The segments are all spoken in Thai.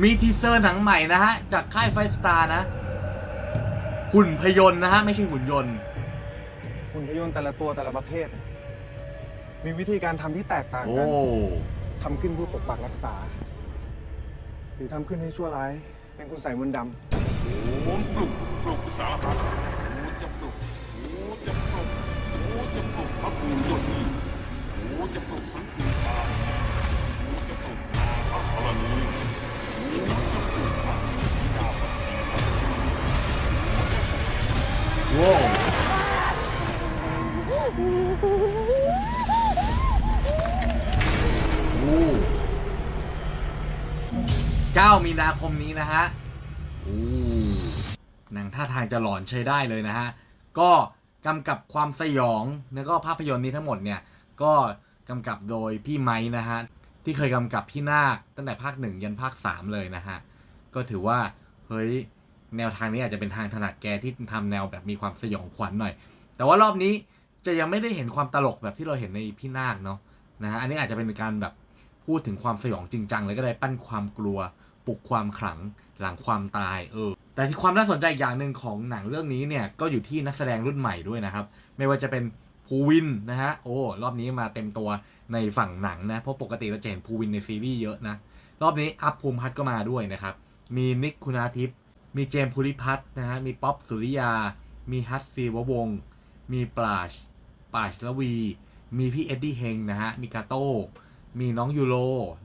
มีทีเซอร์หนังใหม่นะฮะ จากค่ายไฟสตาร์นะ หุ่นพยนต์นะฮะ ไม่ใช่หุ่นยนต์ หุ่นพยนต์แต่ละตัวแต่ละประเภท มีวิธีการทำที่แตกต่างโอ้ กันทำขึ้นเพื่อปกปักรักษา หรือทำขึ้นให้ชั่วร้าย เป็นคุณใส่มนต์ดผมปลุกปลุกสารพัดหูจะปลุกหูจะปลุกหูจะปลุกพระภูมิเจ้าที่หูจะปลุกทั้งคื ว้โอ้เก้ามีนาคมนี้นะฮะหนังท่าทางจะหลอนใช้ได้เลยนะฮะ ก็กำกับความสยอง แล้วก็ภาพยนตร์นี้ทั้งหมดเนี่ย ก็กำกับโดยพี่ไม้นะฮะ ที่เคยกำกับพี่นาคตั้งแต่ภาคหนึ่งยันภาคสามเลยนะฮะ ก็ถือว่า เฮ้ย แนวทางนี้อาจจะเป็นทางถนัดแกที่ทำแนวแบบมีความสยองขวัญหน่อย แต่ว่ารอบนี้จะยังไม่ได้เห็นความตลกแบบที่เราเห็นในพี่นาคเนาะนะฮะอันนี้อาจจะเป็นการแบบพูดถึงความสยองจริงจังเลยก็ได้ปั้นความกลัวปลุกความขลังหลังความตายเออแต่ที่ความน่าสนใจอีกอย่างหนึ่งของหนังเรื่องนี้เนี่ยก็อยู่ที่นักแสดงรุ่นใหม่ด้วยนะครับ ไม่ว่าจะเป็นภูวินนะฮะโอ้รอบนี้มาเต็มตัวในฝั่งหนังนะเพราะปกติเราจะเห็นภูวินในซีรีส์เยอะนะรอบนี้อัพภูมิพัฒน์ก็มาด้วยนะครับมีนิกคุณาทิพย์ มีเจมส์ภูริพัฒน์นะฮะ มีป๊อปสุริยา มีฮัตซีววงศ์มีปราชปราชละวี มีพี่เอ็ดดี้เฮงนะฮะ มีกาโต้ มีน้องยูโร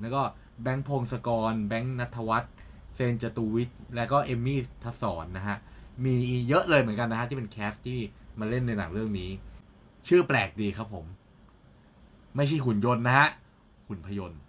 แล้วก็แบงค์พงศกร แบงค์นัทวัฒน์เซนจตูวิทย์ แล้วก็เอมมี่ทัศสอนนะฮะ มีเยอะเลยเหมือนกันนะฮะ ที่เป็นแคสที่มาเล่นในหนังเรื่องนี้ ชื่อแปลกดีครับผม ไม่ใช่หุ่นยนต์นะฮะ หุ่นพยนต์